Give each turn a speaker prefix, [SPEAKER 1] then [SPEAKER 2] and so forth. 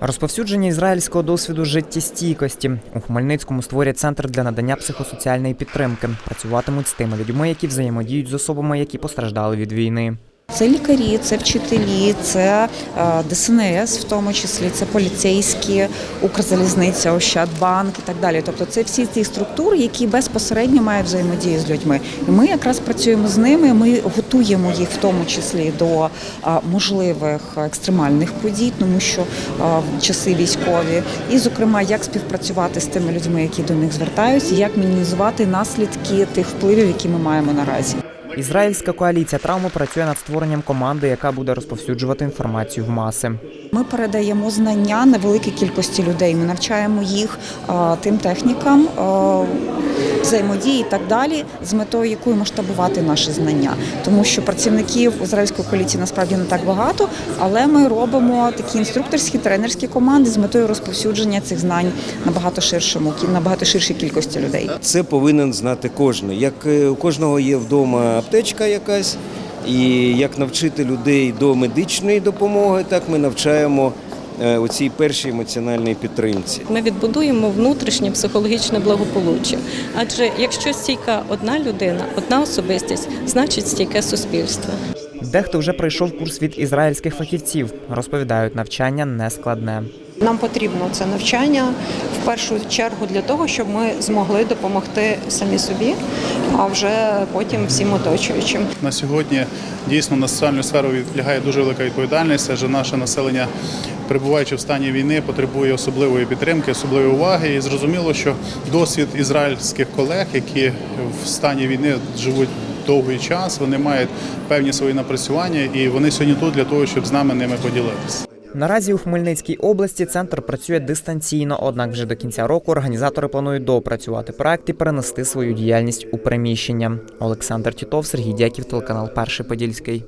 [SPEAKER 1] Розповсюдження ізраїльського досвіду життєстійкості у Хмельницькому створять центр для надання психосоціальної підтримки. Працюватимуть з тими людьми, які взаємодіють з особами, які постраждали від війни.
[SPEAKER 2] Це лікарі, це вчителі, це е, ДСНС, в тому числі це поліцейські, Укрзалізниця, Ощадбанк і так далі. Тобто, це всі ті структури, які безпосередньо мають взаємодію з людьми. І ми якраз працюємо з ними. Ми готуємо їх в тому числі до е, можливих екстремальних подій, тому що е, в часи військові, і зокрема, як співпрацювати з тими людьми, які до них звертаються, як мінімізувати наслідки тих впливів, які ми маємо наразі.
[SPEAKER 1] Ізраїльська коаліція травми працює над створенням команди, яка буде розповсюджувати інформацію в маси.
[SPEAKER 2] Ми передаємо знання невеликій кількості людей. Ми навчаємо їх а, тим технікам а, взаємодії і так далі, з метою якою масштабувати наші знання. Тому що працівників ізраїльської коаліції насправді не так багато, але ми робимо такі інструкторські тренерські команди з метою розповсюдження цих знань набагато ширшому набагато ширшій кількості людей.
[SPEAKER 3] Це повинен знати кожен. Як е, у кожного є вдома аптечка якась, і як навчити людей до медичної допомоги, так ми навчаємо е, у цій першій емоціональній підтримці.
[SPEAKER 4] Ми відбудуємо внутрішнє психологічне благополуччя. Адже якщо стійка одна людина, одна особистість, значить стійке суспільство.
[SPEAKER 1] Дехто вже пройшов курс від ізраїльських фахівців. Розповідають, навчання не складне.
[SPEAKER 5] Нам потрібно це навчання в першу чергу для того, щоб ми змогли допомогти самі собі, а вже потім всім оточуючим.
[SPEAKER 6] На сьогодні дійсно на соціальну сферу відлягає дуже велика відповідальність, адже наше населення, перебуваючи в стані війни, потребує особливої підтримки, особливої уваги. І зрозуміло, що досвід ізраїльських колег, які в стані війни живуть довгий час, вони мають певні свої напрацювання, і вони сьогодні тут для того, щоб з нами ними поділитися.
[SPEAKER 1] Наразі у Хмельницькій області центр працює дистанційно, однак вже до кінця року організатори планують доопрацювати проект і перенести свою діяльність у приміщення. Олександр Тітов, Сергій Дяків, телеканал Перший Подільський.